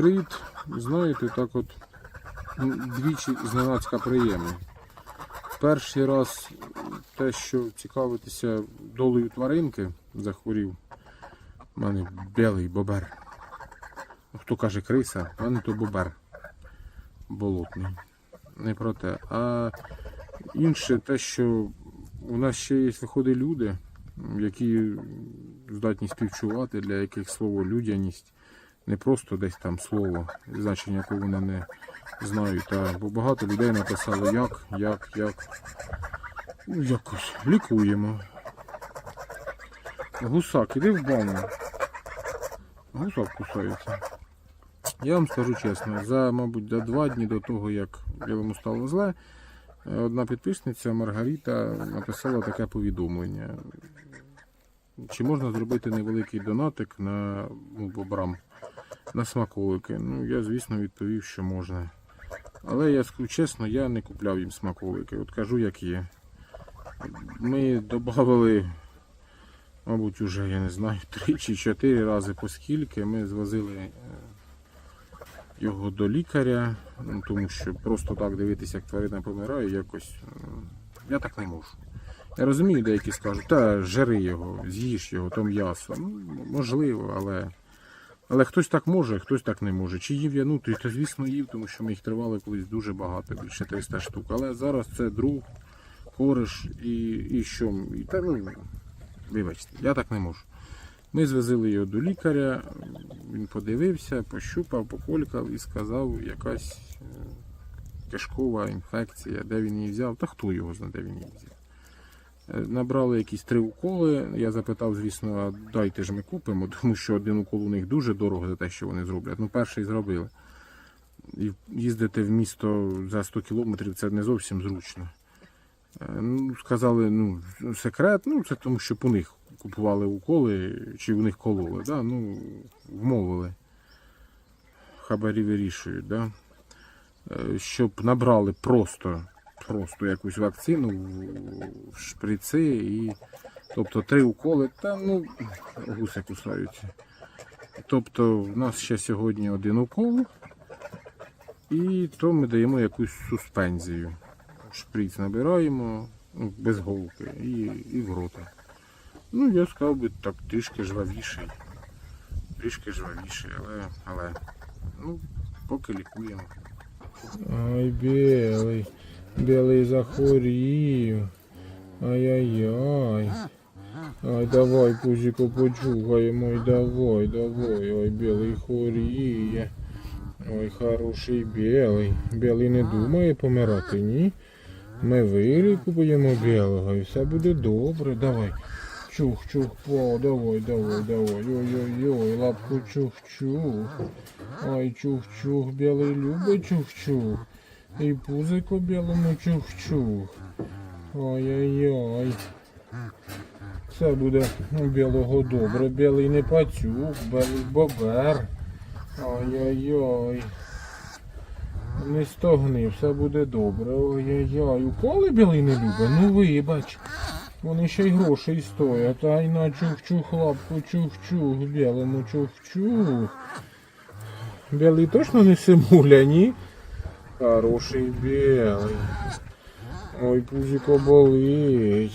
Привіт. Знаєте, так от двічі зненацька приємно. Перший раз те, що цікавитися долею тваринки, захворів. У мене білий бобер. Ну, Хто каже криса, а мене то бобер болотний. Не про те. А інше те, що у нас ще є виходить люди, які здатні співчувати, для яких слово людяність не просто десь там слово, значення якого вони не знають. Бо багато людей написали як, як, як. Ну, якось лікуємо. Гусак, іди в баню. Гусак кусається. Я вам скажу чесно, за, мабуть, за два дні до того, як йому стало зле, одна підписниця Маргарита написала таке повідомлення. Чи можна зробити невеликий донатик на ну, на смаколики? Ну, я, звісно, відповів, що можна. Але я скажу чесно, я не купляв їм смаколики. От кажу, як є. Ми додали, мабуть, уже, я не знаю, три чи чотири рази по скільки. Ми звозили е, його до лікаря, ну, тому що просто так дивитися, як тварина помирає, якось е, я так не можу. Я розумію, деякі скажуть, та жери його, з'їж його, то м'ясо. Ну, можливо, але. Але хтось так може, хтось так не може. Чи їв я, ну, то, звісно їв, тому що ми їх тривали колись дуже багато, більше 300 штук. Але зараз це друг, кориш і, і що. І, та, ну, вибачте, я так не можу. Ми звезли його до лікаря, він подивився, пощупав, поколькав і сказав, якась е, кишкова інфекція, де він її взяв, та хто його знає, де він її взяв. Е, Набрали якісь три уколи. Я запитав, звісно, дайте ж ми купимо, тому що один укол у них дуже дорого за те, що вони зроблять. Ну, перший зробили. І їздити в місто за 100 кілометрів це не зовсім зручно. Е, Ну, сказали, ну, секрет, ну, це тому, що у них купували уколи, чи у них кололи, да? ну, вмовили. Хабарі вирішують, да? Е, щоб набрали просто, просто якусь вакцину в- шприци і. Тобто три уколи, та ну, гуси кусаються. Тобто в нас ще сьогодні один укол, і то ми даємо якусь суспензію. Шприц набираємо ну, без голки і, і в рота. Ну, я сказав би так трішки жвавіший. Трішки жвавіший, але, але ну, поки лікуємо. Ай, білий, білий захворів. Ай-яй-яй. Ай, давай, пузіко, почухаємо, ой, давай, давай, ой, білий хворіє. Ой, хороший білий. Білий не думає помирати, ні? Ми вилікуємо білого і все буде добре. Давай. Чух, чух, по, давай, давай, давай. Ой-ой-ой, лапку чух-чух. Ай, чух-чух, білий любить чух-чух. І пузико білому чух-чух. Ой-ой-ой. Все буде у білого добре. Білий не пацюк, білий бобер. Ой-ой-ой. Не стогни, все буде добре. Ой-ой-ой. Уколи білий не любить? Ну вибач. Вони ще й грошей стоять. Ай на чух-чух лапку, чух-чух, білому чух-чух. Білий точно не симуля, ні? Хороший белый. Ой, пузико болить.